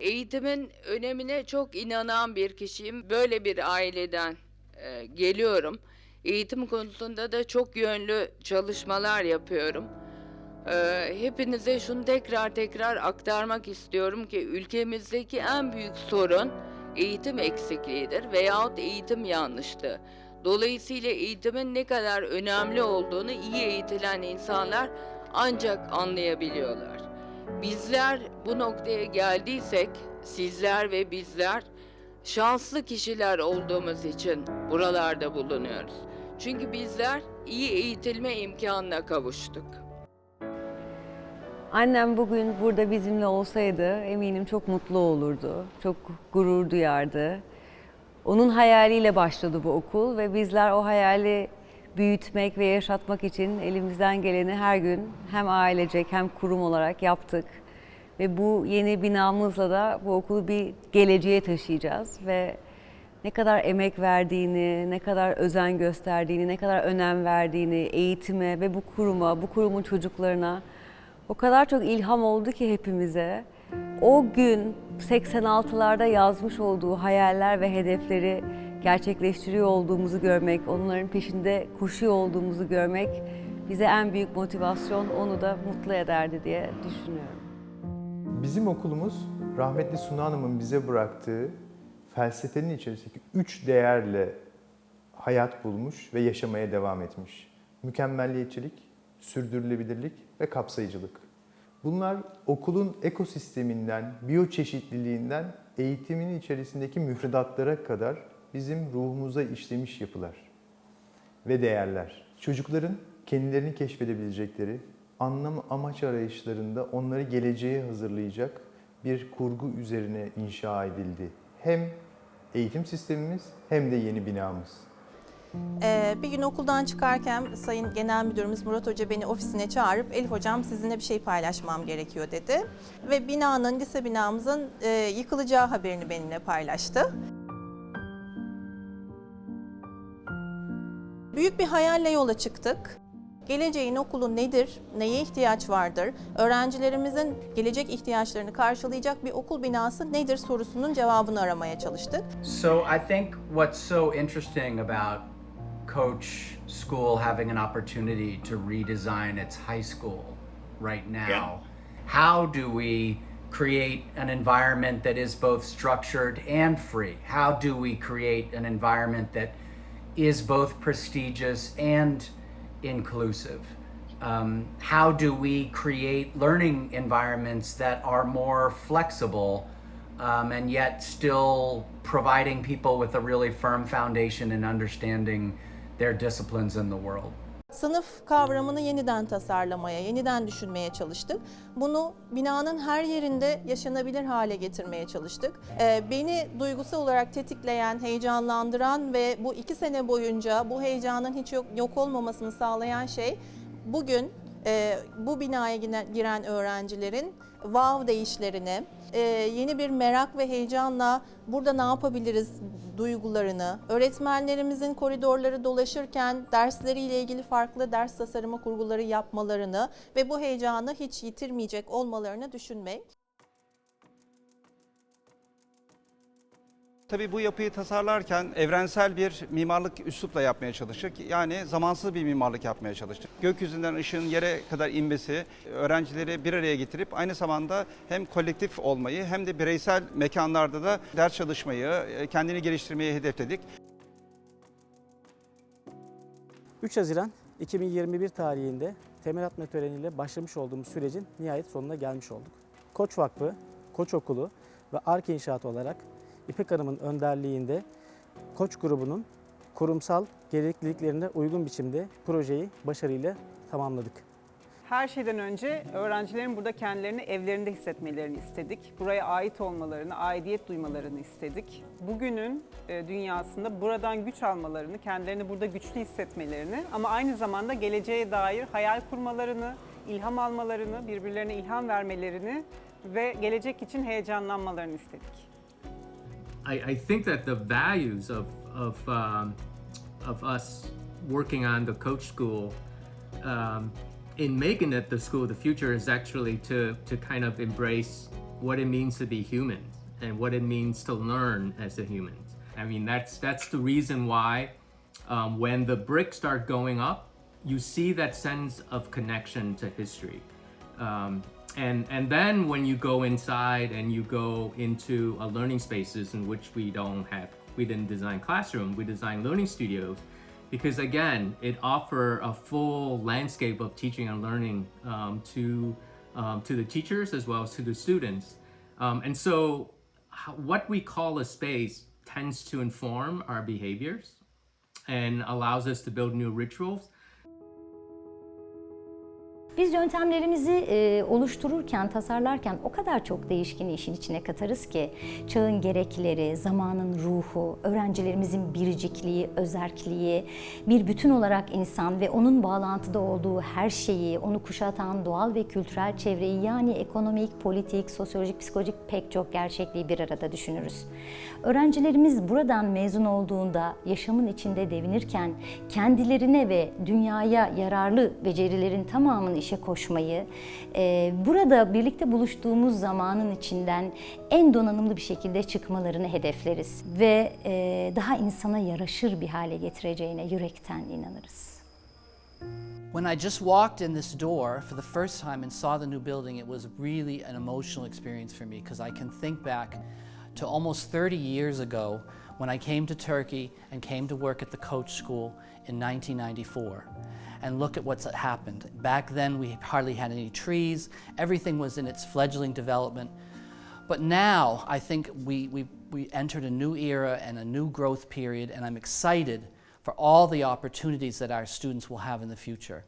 Eğitimin önemine çok inanan bir kişiyim. Böyle bir aileden e, geliyorum. Eğitim konusunda da çok yönlü çalışmalar yapıyorum. E, hepinize şunu tekrar tekrar aktarmak istiyorum ki ülkemizdeki en büyük sorun eğitim eksikliğidir veyahut eğitim yanlışlığı. Dolayısıyla eğitimin ne kadar önemli olduğunu iyi eğitilen insanlar ancak anlayabiliyorlar. Bizler bu noktaya geldiysek, sizler ve bizler şanslı kişiler olduğumuz için buralarda bulunuyoruz. Çünkü bizler iyi eğitilme imkanına kavuştuk. Annem bugün burada bizimle olsaydı eminim çok mutlu olurdu. Çok gurur duyardı. Onun hayaliyle başladı bu okul ve bizler o hayali büyütmek ve yaşatmak için elimizden geleni her gün hem ailecek hem kurum olarak yaptık. Ve bu yeni binamızla da bu okulu bir geleceğe taşıyacağız ve ne kadar emek verdiğini, ne kadar özen gösterdiğini, ne kadar önem verdiğini eğitime ve bu kuruma, bu kurumun çocuklarına o kadar çok ilham oldu ki hepimize. O gün 86'larda yazmış olduğu hayaller ve hedefleri gerçekleştiriyor olduğumuzu görmek, onların peşinde koşuyor olduğumuzu görmek bize en büyük motivasyon, onu da mutlu ederdi diye düşünüyorum. Bizim okulumuz rahmetli Suna Hanım'ın bize bıraktığı felsefenin içerisindeki üç değerle hayat bulmuş ve yaşamaya devam etmiş. Mükemmelliyetçilik, sürdürülebilirlik ve kapsayıcılık. Bunlar okulun ekosisteminden, biyoçeşitliliğinden eğitimin içerisindeki müfredatlara kadar bizim ruhumuza işlemiş yapılar ve değerler. Çocukların kendilerini keşfedebilecekleri, anlam amaç arayışlarında onları geleceğe hazırlayacak bir kurgu üzerine inşa edildi. Hem eğitim sistemimiz hem de yeni binamız. Ee, bir gün okuldan çıkarken Sayın Genel Müdürümüz Murat Hoca beni ofisine çağırıp Elif Hocam sizinle bir şey paylaşmam gerekiyor dedi. Ve binanın, lise binamızın e, yıkılacağı haberini benimle paylaştı. Büyük bir hayalle yola çıktık. Geleceğin okulu nedir, neye ihtiyaç vardır, öğrencilerimizin gelecek ihtiyaçlarını karşılayacak bir okul binası nedir sorusunun cevabını aramaya çalıştık. So I think what's so interesting about Coach School having an opportunity to redesign its high school right now. Yeah. How do we create an environment that is both structured and free? How do we create an environment that is both prestigious and inclusive? Um, how do we create learning environments that are more flexible um, and yet still providing people with a really firm foundation in understanding their disciplines in the world? Sınıf kavramını yeniden tasarlamaya, yeniden düşünmeye çalıştık. Bunu binanın her yerinde yaşanabilir hale getirmeye çalıştık. Ee, beni duygusal olarak tetikleyen, heyecanlandıran ve bu iki sene boyunca bu heyecanın hiç yok, yok olmamasını sağlayan şey bugün e, bu binaya giren, öğrencilerin wow deyişlerini, e, yeni bir merak ve heyecanla burada ne yapabiliriz duygularını, öğretmenlerimizin koridorları dolaşırken dersleriyle ilgili farklı ders tasarımı kurguları yapmalarını ve bu heyecanı hiç yitirmeyecek olmalarını düşünmek. Tabii bu yapıyı tasarlarken evrensel bir mimarlık üslupla yapmaya çalıştık. Yani zamansız bir mimarlık yapmaya çalıştık. Gökyüzünden ışığın yere kadar inmesi, öğrencileri bir araya getirip aynı zamanda hem kolektif olmayı hem de bireysel mekanlarda da ders çalışmayı, e, kendini geliştirmeyi hedefledik. 3 Haziran 2021 tarihinde temel atma töreniyle başlamış olduğumuz sürecin nihayet sonuna gelmiş olduk. Koç Vakfı, Koç Okulu ve Ark İnşaat olarak İpek Hanım'ın önderliğinde Koç grubunun kurumsal gerekliliklerine uygun biçimde projeyi başarıyla tamamladık. Her şeyden önce öğrencilerin burada kendilerini evlerinde hissetmelerini istedik. Buraya ait olmalarını, aidiyet duymalarını istedik. Bugünün e, dünyasında buradan güç almalarını, kendilerini burada güçlü hissetmelerini ama aynı zamanda geleceğe dair hayal kurmalarını, ilham almalarını, birbirlerine ilham vermelerini ve gelecek için heyecanlanmalarını istedik. I, I think that the values of of um, of us working on the coach school um, in making it the school of the future is actually to to kind of embrace what it means to be human and what it means to learn as a human. I mean, that's that's the reason why um, when the bricks start going up, you see that sense of connection to history. Um, and and then when you go inside and you go into a learning spaces in which we don't have we didn't design classroom we design learning studios because again it offer a full landscape of teaching and learning um, to um, to the teachers as well as to the students. Um, and so what we call a space tends to inform our behaviors and allows us to build new rituals Biz yöntemlerimizi e, oluştururken, tasarlarken o kadar çok değişkeni işin içine katarız ki çağın gerekleri, zamanın ruhu, öğrencilerimizin biricikliği, özerkliği, bir bütün olarak insan ve onun bağlantıda olduğu her şeyi, onu kuşatan doğal ve kültürel çevreyi yani ekonomik, politik, sosyolojik, psikolojik pek çok gerçekliği bir arada düşünürüz. Öğrencilerimiz buradan mezun olduğunda yaşamın içinde devinirken kendilerine ve dünyaya yararlı becerilerin tamamını işe koşmayı, e, burada birlikte buluştuğumuz zamanın içinden en donanımlı bir şekilde çıkmalarını hedefleriz ve e, daha insana yaraşır bir hale getireceğine yürekten inanırız. When I just walked in this door for the first time and saw the new building, it was really an emotional experience for me because I can think back to almost 30 years ago when I came to Turkey and came to work at the Coach School in 1994. And look at what's happened. Back then, we hardly had any trees, everything was in its fledgling development. But now, I think we, we, we entered a new era and a new growth period, and I'm excited for all the opportunities that our students will have in the future.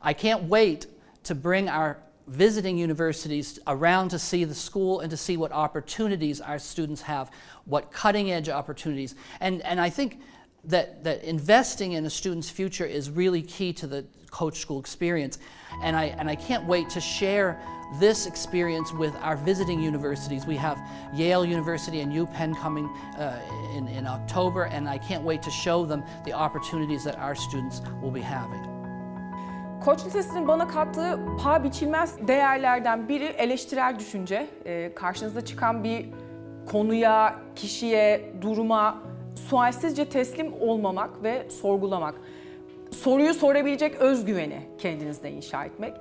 I can't wait to bring our visiting universities around to see the school and to see what opportunities our students have, what cutting edge opportunities. And, and I think that, that investing in a student's future is really key to the coach school experience. And I, and I can't wait to share this experience with our visiting universities. We have Yale University and UPenn coming uh, in, in October, and I can't wait to show them the opportunities that our students will be having. Koç Lisesi'nin bana kattığı paha biçilmez değerlerden biri eleştirel düşünce. Ee, karşınıza çıkan bir konuya, kişiye, duruma sualsizce teslim olmamak ve sorgulamak. Soruyu sorabilecek özgüveni kendinizde inşa etmek.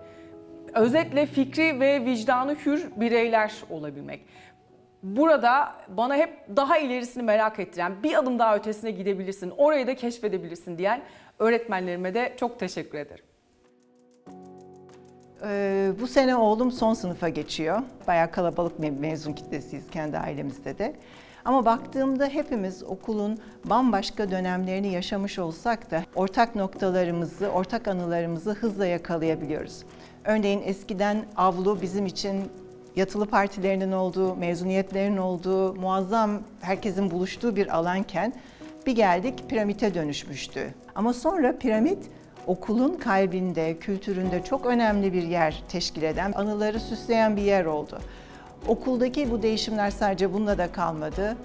Özetle fikri ve vicdanı hür bireyler olabilmek. Burada bana hep daha ilerisini merak ettiren, bir adım daha ötesine gidebilirsin, orayı da keşfedebilirsin diyen öğretmenlerime de çok teşekkür ederim. Ee, bu sene oğlum son sınıfa geçiyor. Bayağı kalabalık bir mezun kitlesiyiz kendi ailemizde de. Ama baktığımda hepimiz okulun bambaşka dönemlerini yaşamış olsak da ortak noktalarımızı, ortak anılarımızı hızla yakalayabiliyoruz. Örneğin eskiden avlu bizim için yatılı partilerinin olduğu, mezuniyetlerin olduğu, muazzam herkesin buluştuğu bir alanken bir geldik piramite dönüşmüştü. Ama sonra piramit okulun kalbinde, kültüründe çok önemli bir yer teşkil eden, anıları süsleyen bir yer oldu. Okuldaki bu değişimler sadece bununla da kalmadı.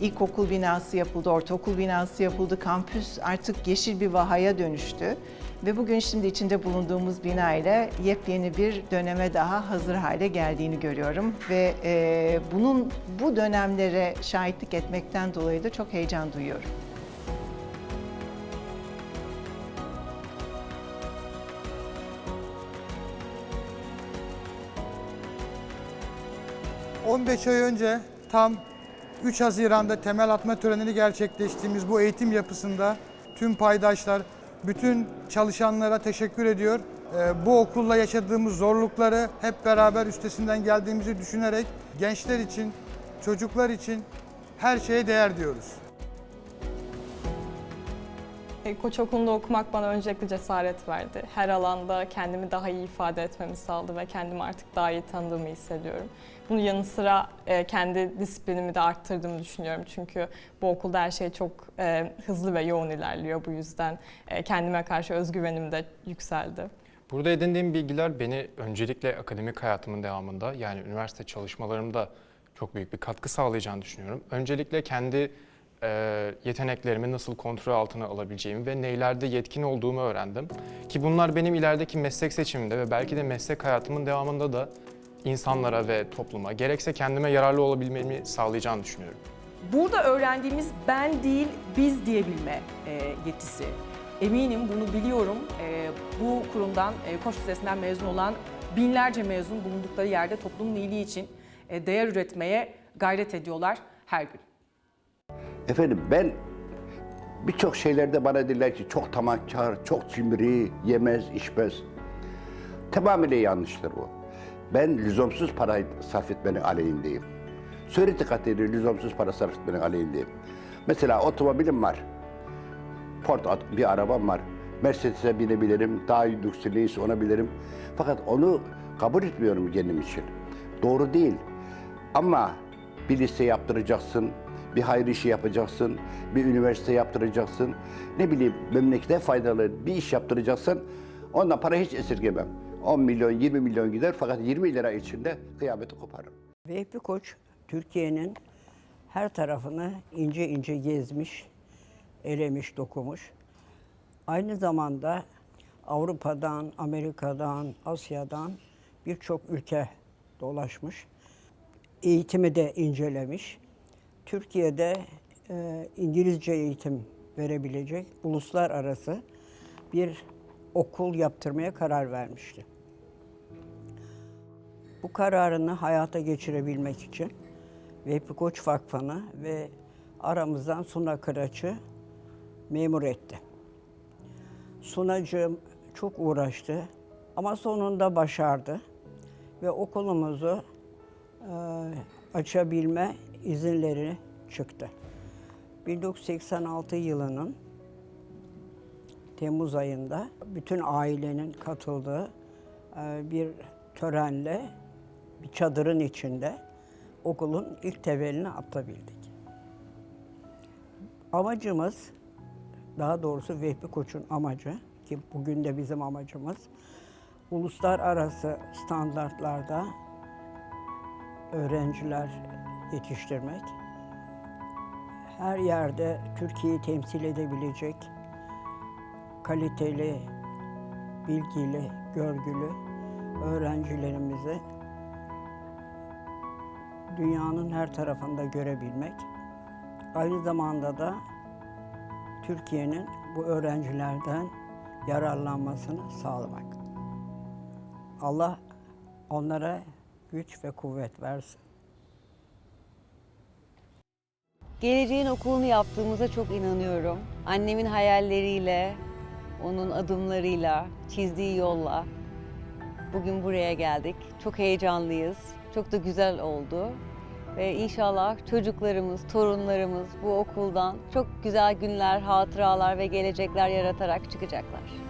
İlkokul binası yapıldı, ortaokul binası yapıldı, kampüs artık yeşil bir vahaya dönüştü. Ve bugün şimdi içinde bulunduğumuz bina ile yepyeni bir döneme daha hazır hale geldiğini görüyorum. Ve e, bunun bu dönemlere şahitlik etmekten dolayı da çok heyecan duyuyorum. 15 ay önce tam 3 Haziran'da temel atma törenini gerçekleştiğimiz bu eğitim yapısında tüm paydaşlar, bütün çalışanlara teşekkür ediyor. Ee, Bu okulla yaşadığımız zorlukları hep beraber üstesinden geldiğimizi düşünerek gençler için, çocuklar için her şeye değer diyoruz. E, Koç Okulu'nda okumak bana öncelikle cesaret verdi. Her alanda kendimi daha iyi ifade etmemi sağladı ve kendimi artık daha iyi tanıdığımı hissediyorum. Bunun yanı sıra e, kendi disiplinimi de arttırdığımı düşünüyorum. Çünkü bu okulda her şey çok e, hızlı ve yoğun ilerliyor. Bu yüzden kendime karşı özgüvenim de yükseldi. Burada edindiğim bilgiler beni öncelikle akademik hayatımın devamında yani üniversite çalışmalarımda çok büyük bir katkı sağlayacağını düşünüyorum. Öncelikle kendi e, yeteneklerimi nasıl kontrol altına alabileceğimi ve neylerde yetkin olduğumu öğrendim. Ki bunlar benim ilerideki meslek seçimimde ve belki de meslek hayatımın devamında da insanlara ve topluma gerekse kendime yararlı olabilmemi sağlayacağını düşünüyorum. Burada öğrendiğimiz ben değil biz diyebilme e, yetisi. Eminim bunu biliyorum. E, bu kurumdan, e, Koç Lisesi'nden mezun olan binlerce mezun bulundukları yerde toplumun iyiliği için e, değer üretmeye gayret ediyorlar her gün. Efendim ben birçok şeylerde bana derler ki çok tamahkar, çok cimri, yemez, içmez. Tamamıyla yanlıştır bu. Ben lüzumsuz para sarf etmenin aleyhindeyim. Söyledi katıyla lüzumsuz para sarf etmenin aleyhindeyim. Mesela otomobilim var. Ford bir arabam var. Mercedes'e binebilirim, daha neyse ona bilirim. Fakat onu kabul etmiyorum kendim için. Doğru değil. Ama bir lise yaptıracaksın, bir hayır işi yapacaksın, bir üniversite yaptıracaksın. Ne bileyim memlekete faydalı bir iş yaptıracaksın. Ondan para hiç esirgemem. 10 milyon, 20 milyon gider fakat 20 lira içinde kıyameti koparım. Vehbi Koç Türkiye'nin her tarafını ince ince gezmiş, elemiş, dokumuş. Aynı zamanda Avrupa'dan, Amerika'dan, Asya'dan birçok ülke dolaşmış. Eğitimi de incelemiş. Türkiye'de e, İngilizce eğitim verebilecek uluslararası bir okul yaptırmaya karar vermişti. Bu kararını hayata geçirebilmek için Vehbi Koç Vakfı'nı ve aramızdan Suna Kıraç'ı memur etti. Sunacığım çok uğraştı ama sonunda başardı ve okulumuzu e, açabilme izinleri çıktı. 1986 yılının Temmuz ayında bütün ailenin katıldığı e, bir törenle bir çadırın içinde okulun ilk temelini atabildik. Amacımız, daha doğrusu Vehbi Koç'un amacı ki bugün de bizim amacımız, uluslararası standartlarda öğrenciler yetiştirmek, her yerde Türkiye'yi temsil edebilecek kaliteli, bilgili, görgülü öğrencilerimizi dünyanın her tarafında görebilmek, aynı zamanda da Türkiye'nin bu öğrencilerden yararlanmasını sağlamak. Allah onlara güç ve kuvvet versin. Geleceğin okulunu yaptığımıza çok inanıyorum. Annemin hayalleriyle, onun adımlarıyla, çizdiği yolla bugün buraya geldik. Çok heyecanlıyız. Çok da güzel oldu. Ve inşallah çocuklarımız, torunlarımız bu okuldan çok güzel günler, hatıralar ve gelecekler yaratarak çıkacaklar.